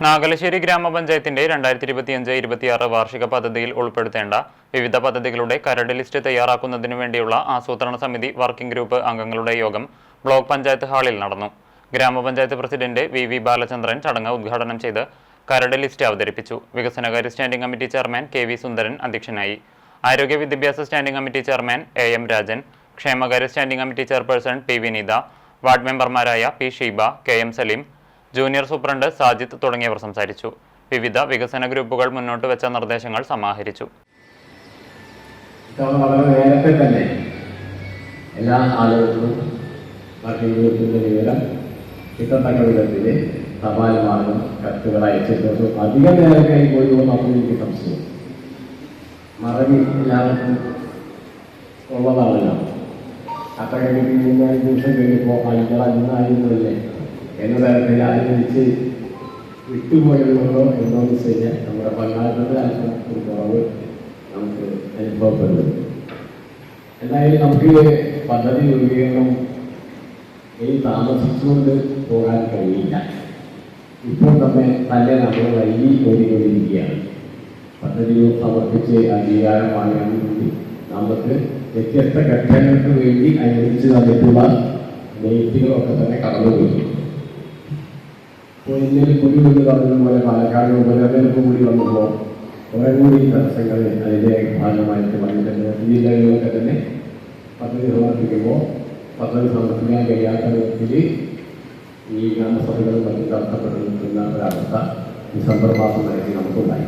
നാഗലശ്ശേരി ഗ്രാമപഞ്ചായത്തിന്റെ രണ്ടായിരത്തി ഇരുപത്തിയഞ്ച് ഇരുപത്തിയാറ് വാർഷിക പദ്ധതിയിൽ ഉൾപ്പെടുത്തേണ്ട വിവിധ പദ്ധതികളുടെ കരട് ലിസ്റ്റ് തയ്യാറാക്കുന്നതിനു വേണ്ടിയുള്ള ആസൂത്രണ സമിതി വർക്കിംഗ് ഗ്രൂപ്പ് അംഗങ്ങളുടെ യോഗം ബ്ലോക്ക് പഞ്ചായത്ത് ഹാളിൽ നടന്നു. ഗ്രാമപഞ്ചായത്ത് പ്രസിഡന്റ് വി വി ബാലചന്ദ്രൻ ചടങ്ങ് ഉദ്ഘാടനം ചെയ്ത് കരട് ലിസ്റ്റ് അവതരിപ്പിച്ചു. വികസനകാര്യ standing committee chairman K V Sundaran അധ്യക്ഷനായി. ആരോഗ്യ വിദ്യാഭ്യാസ standing committee chairman A M Rajan ക്ഷേമകാര്യ standing committee chairperson P Vineetha ward മെമ്പർമാരായ P Sheeba K M Saleem junior superintendent Sajith തുടങ്ങിയവർ സംസാരിച്ചു. വിവിധ വികസന ഗ്രൂപ്പുകൾ മുന്നോട്ട് വെച്ച നിർദ്ദേശങ്ങൾ സമാഹരിച്ചു. തന്നെ എല്ലാ ആളുകൾക്കും വിവരം കിട്ടത്തക്ക വിധത്തിൽ തപാൽ മാർഗം കത്തുകൾ അയച്ചിട്ടുണ്ട്. അധികം നേരത്തെ പോയി നമുക്ക് എനിക്ക് സംശയം. മറവി എല്ലാവർക്കും ഉള്ളതാണല്ലോ. അത്രയ്ക്ക് മൂന്നാൽ ദിവസം അഞ്ചര അന്നായിരുന്നില്ലേ എന്ന തരത്തിൽ ആലോചിച്ച് വിട്ടുപോയതുകൊണ്ടോ എന്നോ വെച്ച് കഴിഞ്ഞാൽ നമ്മുടെ പങ്കാളിത്തത്തിൽ അല്പം ഒരു കുറവ് നമുക്ക് അനുഭവപ്പെടുന്നത് എന്തായാലും നമുക്ക് പദ്ധതി രൂപീകരണം ഇനി താമസിച്ചുകൊണ്ട് പോകാൻ കഴിയില്ല. ഇപ്പോൾ തന്നെ തന്നെ നമ്മൾ വൈകി ഓടിക്കൊണ്ടിരിക്കുകയാണ്. പദ്ധതികൾ സമർപ്പിച്ച് അംഗീകാരം വേണ്ടി നമുക്ക് വ്യത്യസ്ത ഘട്ടങ്ങൾക്ക് വേണ്ടി അനുവദിച്ചു തന്നിട്ടുള്ള നെയ്ത്തുകളൊക്കെ തന്നെ കടന്നുപോയി. ഇന്നലെ കുടി കൊണ്ട് പറഞ്ഞതുപോലെ പാലക്കാട് ഉപതെരഞ്ഞെടുപ്പ് കൂടി വന്നപ്പോൾ കുറെ കൂടി തടസ്സങ്ങൾ അതിന്റെ ഭാഗമായിട്ട് വന്നിട്ടുണ്ട്. ജില്ലകളിലൊക്കെ തന്നെ പദ്ധതി സമർപ്പിക്കുമ്പോൾ പദ്ധതി സമർപ്പിക്കാൻ കഴിയാത്ത വിധത്തിൽ ഈ ഗ്രാമസഭകളും മറ്റും തടസ്സപ്പെട്ടു നിൽക്കുന്ന ഒരവസ്ഥ ഡിസംബർ മാസം വരെ നമുക്കുണ്ടായി.